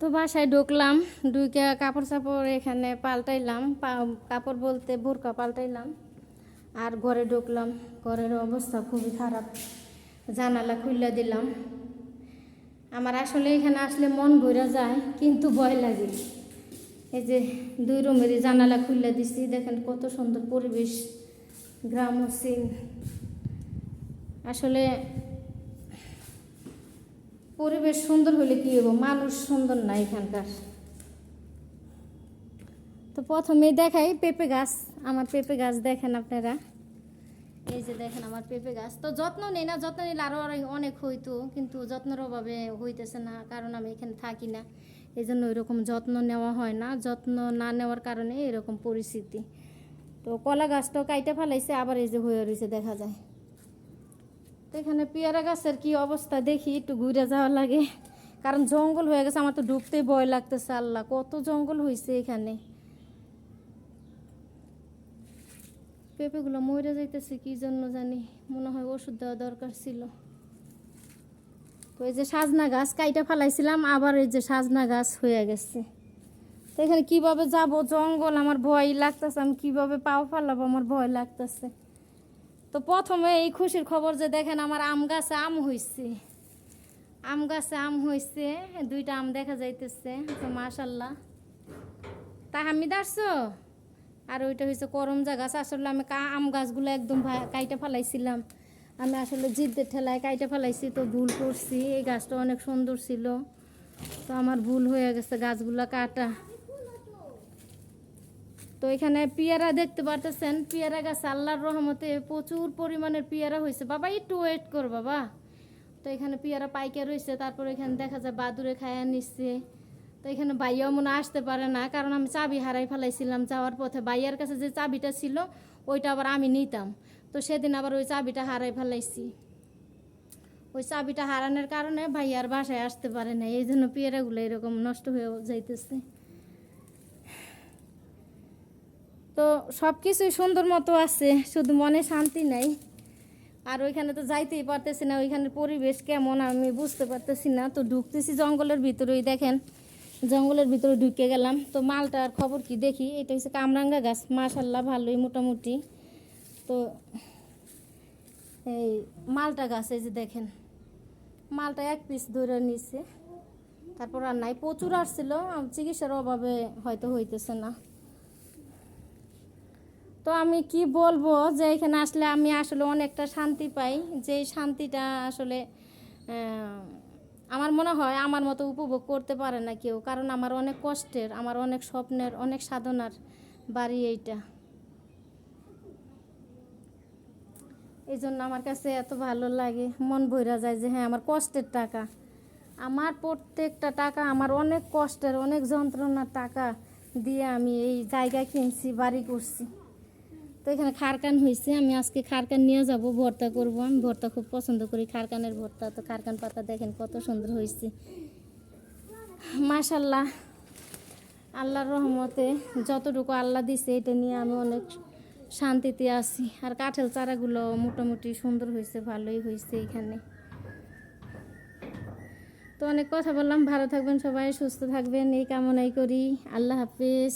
তো বাসায় ঢুকলাম ঢুকে কাপড় চাপড় এখানে পাল্টাইলাম কাপড় বলতে বোরকা পাল্টাইলাম, আর ঘরে ঢুকলাম। ঘরের অবস্থা খুবই খারাপ, জানালা খুললে দিলাম। আমার আসলে এখানে আসলে মন ভরে যায়, কিন্তু ভয় লাগে। এই যে দুই রুমেরই জানালা খুললে দিছি, দেখেন কত সুন্দর পরিবেশ, গ্রাম সিন আসলে পরিবেশ সুন্দর হলে কি হব মানুষ সুন্দর না এখানকার। তো প্রথমে দেখাই পেঁপে গাছ। আমার পেঁপে গাছ দেখেন আপনারা। এই যে দেখেন আমার পেঁপে গাছ। তো যত্ন নেই না, যত্ন নিলে আরও অনেক হইতো, কিন্তু যত্নের অভাবে হইতেছে না, কারণ আমি এখানে থাকি না। এই জন্য ওইরকম যত্ন নেওয়া হয় না। যত্ন না নেওয়ার কারণে এরকম পরিস্থিতি। তো কলা গাছটাও কাইটে ফেলাইছে, আবার এই যে হয়ে রয়েছে দেখা যায়। তো এখানে পেয়ারা গাছের কি অবস্থা দেখি, একটু ঘুরে যাওয়া লাগে। কারণ জঙ্গল হয়ে গেছে, আমার তো ঢুকতেই ভয় লাগতেছে, আল্লাহ, কত জঙ্গল হয়েছে এখানে। পেঁপেগুলো মরে যাইতেছে, কি জন্য জানি, মনে হয় ওষুধ দেওয়া দরকার ছিল। তো এই যে সাজনা গাছ, কাইটা ফেলাইছিলাম, আবার এই যে সাজনা গাছ হয়ে গেছে। তো এখানে কীভাবে যাব? জঙ্গল, আমার ভয় লাগতেছে, আমি কীভাবে পাও ফালাবো? আমার ভয় লাগতেছে। তো প্রথমে এই খুশির খবর যে দেখেন আমার আম গাছে আম হইছে। আম গাছে আম হইছে, দুইটা আম দেখা যাইতেছে, তো মাশাল্লাহ তা আমি দাঁড়ছো আর ওইটা হয়েছে করমজা গাছ। আসলে আমি আম গাছগুলো একদম কাইটে ফেলাইছিলাম। আমি আসলে জিদ্দের ঠেলায় কাইটে ফেলাইছি, তো ভুল করছি। এই গাছটা অনেক সুন্দর ছিল। তো আমার ভুল হয়ে গেছে গাছগুলো কাটা। তো এখানে পেয়ারা দেখতে পারতেছেন। পেয়ারা গাছ আল্লাহর রহমতে প্রচুর পরিমাণের পেয়ারা হয়েছে। বাবা, একটু ওয়েট কর বাবা। তো এখানে পেয়ারা পাইকার রয়েছে তারপর এখানে দেখা যায় বাদুরে খায়া নিচ্ছে। তো এখানে বাইয়াও মনে আসতে পারে না, কারণ আমি চাবি হারাই ফেলাইছিলাম। যাওয়ার পথে বাইয়ার কাছে যে চাবিটা ছিল, ওইটা আবার আমি নিতাম। তো সেদিন আবার ওই চাবিটা হারাই ফেলাইছি। ওই চাবিটা হারানোর কারণে ভাইয়ার বাসায় আসতে পারে না এই জন্য পেয়ারাগুলো এরকম নষ্ট হয়ে যাইতেছে। তো সব কিছুই সুন্দর মতো আছে, শুধু মনে শান্তি নাই। আর ওইখানে তো যাইতেই পারতেছি না ওইখানের পরিবেশ কেমন আমি বুঝতে পারতেছি না। তো ঢুকতেছি জঙ্গলের ভিতরেই, দেখেন, জঙ্গলের ভিতরে ঢুকে গেলাম। তো মালটার খবর কি দেখি? এটা হচ্ছে কামরাঙ্গা গাছ মাশাল্লাহ ভালোই মোটামুটি। তো এই মালটা গাছ, এই যে দেখেন, মালটা এক পিস ধরে নিচ্ছে তারপর আর নাই, প্রচুর আসছিল, চিকিৎসার অভাবে হয়তো হইতেছে না। তো আমি কি বলব যে এখানে আসলে আমি আসলে অনেকটা শান্তি পাই, যে শান্তিটা আসলে আমার মনে হয় আমার মতো উপভোগ করতে পারে না কেউ, কারণ আমার অনেক কষ্টের, আমার অনেক স্বপ্নের, অনেক সাধনার বাড়ি এইটা। এই জন্য আমার কাছে এত ভালো লাগে, মন ভৈরা যায় যে হ্যাঁ আমার কষ্টের টাকা। আমার প্রত্যেকটা টাকা, আমার অনেক কষ্টের, অনেক যন্ত্রণার টাকা দিয়ে আমি এই জায়গা কিনছি, বাড়ি করছি। তো এখানে খারকান হয়েছে আমি আজকে খারকান নিয়ে যাব, ভর্তা করব আমি। ভর্তা খুব পছন্দ করি, খারকানের ভর্তা। তো খারকান পাতা দেখেন কত সুন্দর হয়েছে মাশাল্লাহ আল্লাহর রহমতে যতটুকু আল্লাহ দিছে, এটা নিয়ে আমি অনেক শান্তিতে আছি। আর কাঠেল চারাগুলো মোটামুটি সুন্দর হয়েছে ভালোই হয়েছে এখানে। তো অনেক কথা বললাম, ভালো থাকবেন সবাই, সুস্থ থাকবেন, এই কামনাই করি। আল্লাহ হাফিজ।